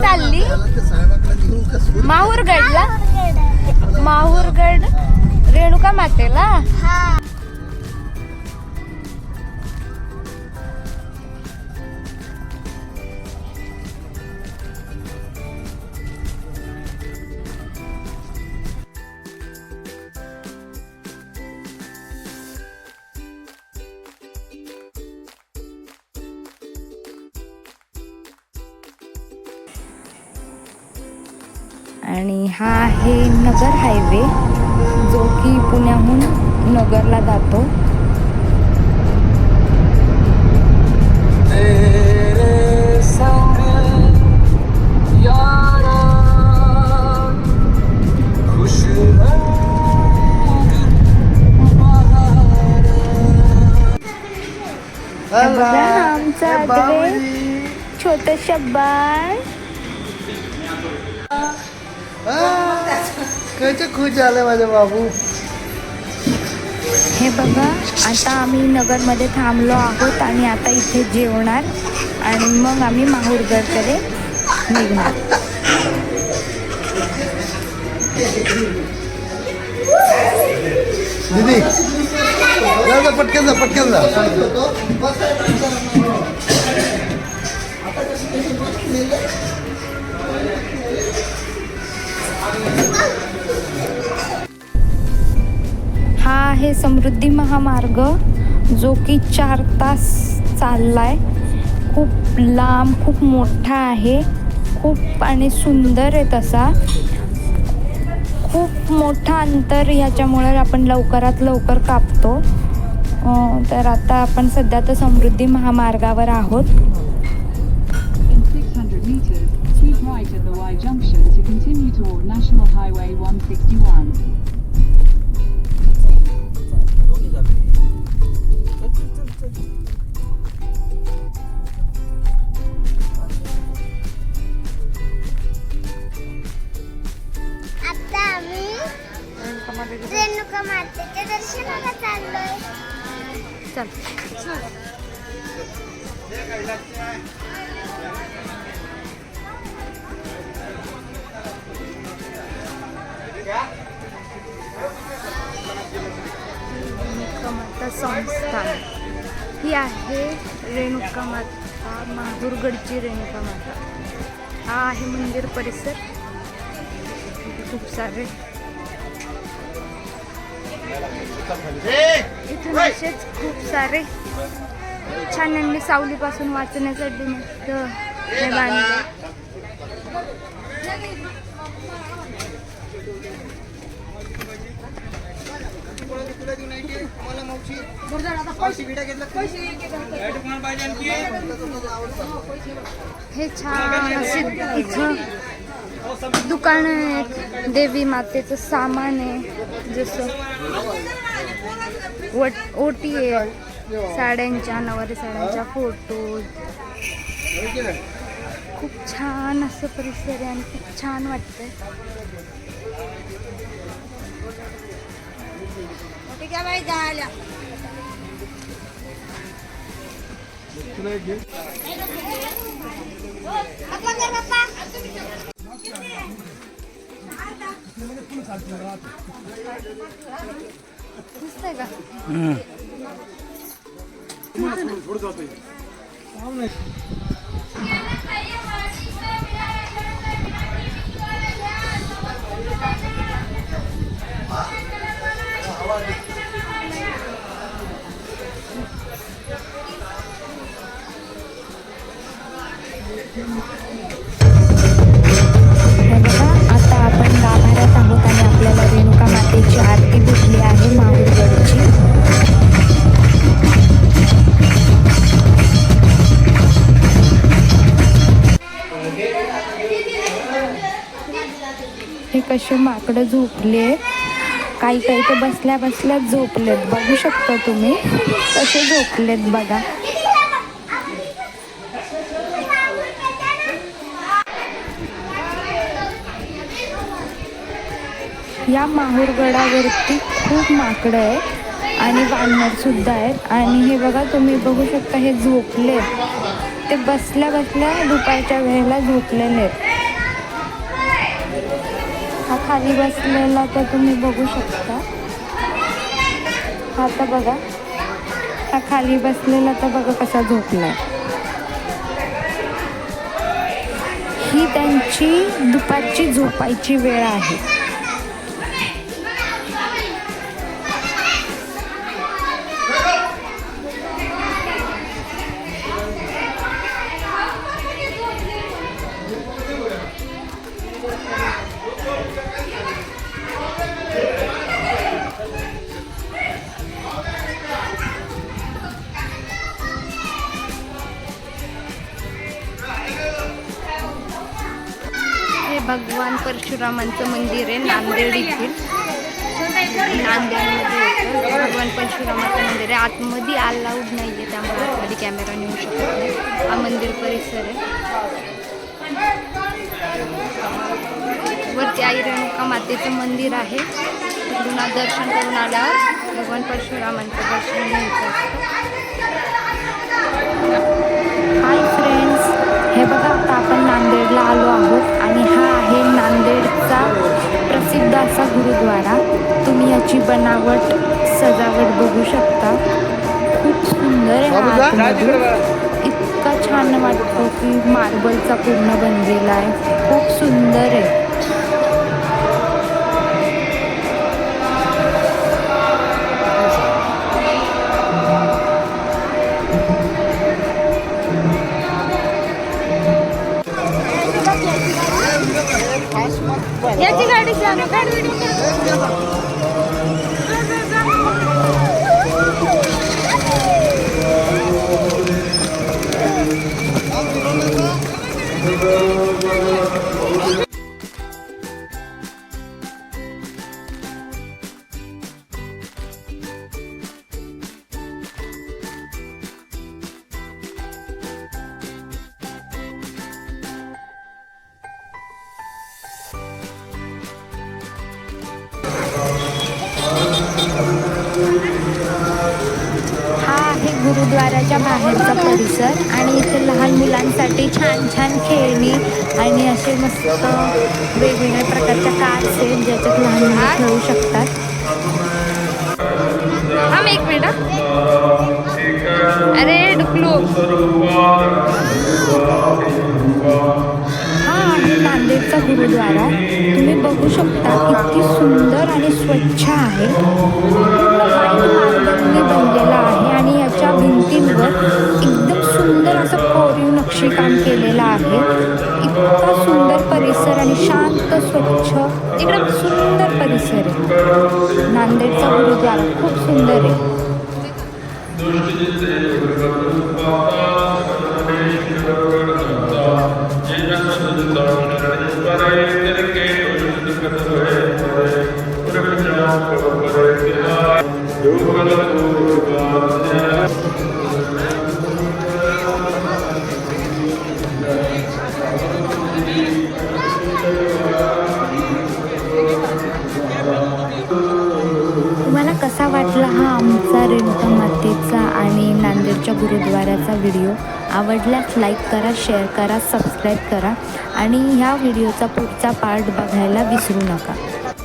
चालली. माहूरगडला. माहूरगड. रेणुका मातेला? आणि हा आहे नगर हायवे जो की पुण्याहून नगरला जातो. आमचा अद्वैत छोट बाळ कसे खुश झाले माझे बाबू. हे बघा आता आम्ही नगरमध्ये थांबलो आहोत आणि आता इथे जेवणार आणि मग आम्ही माहूरगडकडे निघणार. दीदी जा पटकन जा पटकन जा. हा समृद्धी महामार्ग जो की चार तास चालला आहे खूप लांब खूप मोठा आहे. खूप आणि सुंदर आहे तसा. खूप मोठा अंतर ह्याच्यामुळे आपण लवकरात लवकर कापतो. तर आता आपण सध्या तर समृद्धी महामार्गावर आहोत. right at the Y junction to continue toward National Highway 161. आता आम्ही रेणुका मातेच्या दर्शनाला चाललोय. चल. रेणुका संस्थान ही आहे रेणुका माता माहूरगडची रेणुका माता हा आहे मंदिर परिसर. खूप सारे. इथून असेच खूप सारे. छान सावलीपासून वाचण्यासाठी मस्त हे बांधलं हे छान असे इथं दुकान आहेत देवी मातेचं सामान आहे. जसं वट ओटी आहे. साड्यांच्या नवारी साड्यांच्या फोटो. खूप छान असं परिसर आहे आणि खूप छान वाटतंय. दिसतंय का हे कसे माकडं झोपले काही काही तर बसल्या बसल्या झोपलेत. बघू शकता तुम्ही कसे झोपलेत बघा. या माहूरगडावरती खूप माकडं आहे आणि वानरसुद्धा आहेत. आणि हे बघा तुम्ही बघू शकता हे झोपले ते बसल्या बसल्या दुपारच्या वेळेला झोपलेले आहेत. हा खाली बसलेला तर तुम्ही बघू शकता. हा तर बघा. हा खाली बसलेला तर बघा कसा झोपला ही त्यांची दुपारची झोपायची वेळ आहे. भगवान परशुरामांचं मंदिर आहे नांदेड येथील. नांदेडमध्ये येतं भगवान परशुरामाचं मंदिर आहे. आतमध्ये अलाउड नाही आहे त्यामुळे आतमध्ये कॅमेरा नेऊ शकत. नाही हा मंदिर परिसर आहे. वरती आई रेणुका मातेचं मंदिर आहे. तिकडून दर्शन करून आल्यावर भगवान परशुरामांचं दर्शन घ्यायचं असतं. हाय फ्रेंड्स हे बघा आता आपण नांदेडला आलो आहोत आणि हा याची बनावट सजावट बघू शकता. खूप सुंदर आहे. इतका छान वाटतो की मार्बलचा पूर्ण बनलेला आहे. खूप सुंदर आहे. गुरुद्वाराच्या बाहेरचा परिसर आणि इथे लहान मुलांसाठी छान छान खेळणी आणि असे मस्त वेगवेगळ्या प्रकारच्या कार्स आहेत ज्याच्यात लहान मुलं खेळू शकतात. एक मिनिट. अरे डुकलू हा नांदेडचा गुरुद्वारा. तुम्ही बघू शकता किती सुंदर आणि स्वच्छ आहे. नक्षीकाम केलेलं आहे. इतका सुंदर परिसर आणि शांत स्वच्छ एकदम सुंदर परिसर आहे. नांदेडचा गुरुद्वारा खूप सुंदर आहे. कसा हा आमचा रेणुका मातेचा आणि नांदेडच्या गुरुद्वाराचा व्हिडिओ. आवडल्यास लाईक करा शेअर करा सबस्क्राईब करा आणि ह्या व्हिडिओचा पुढचा पार्ट बघायला विसरू नका.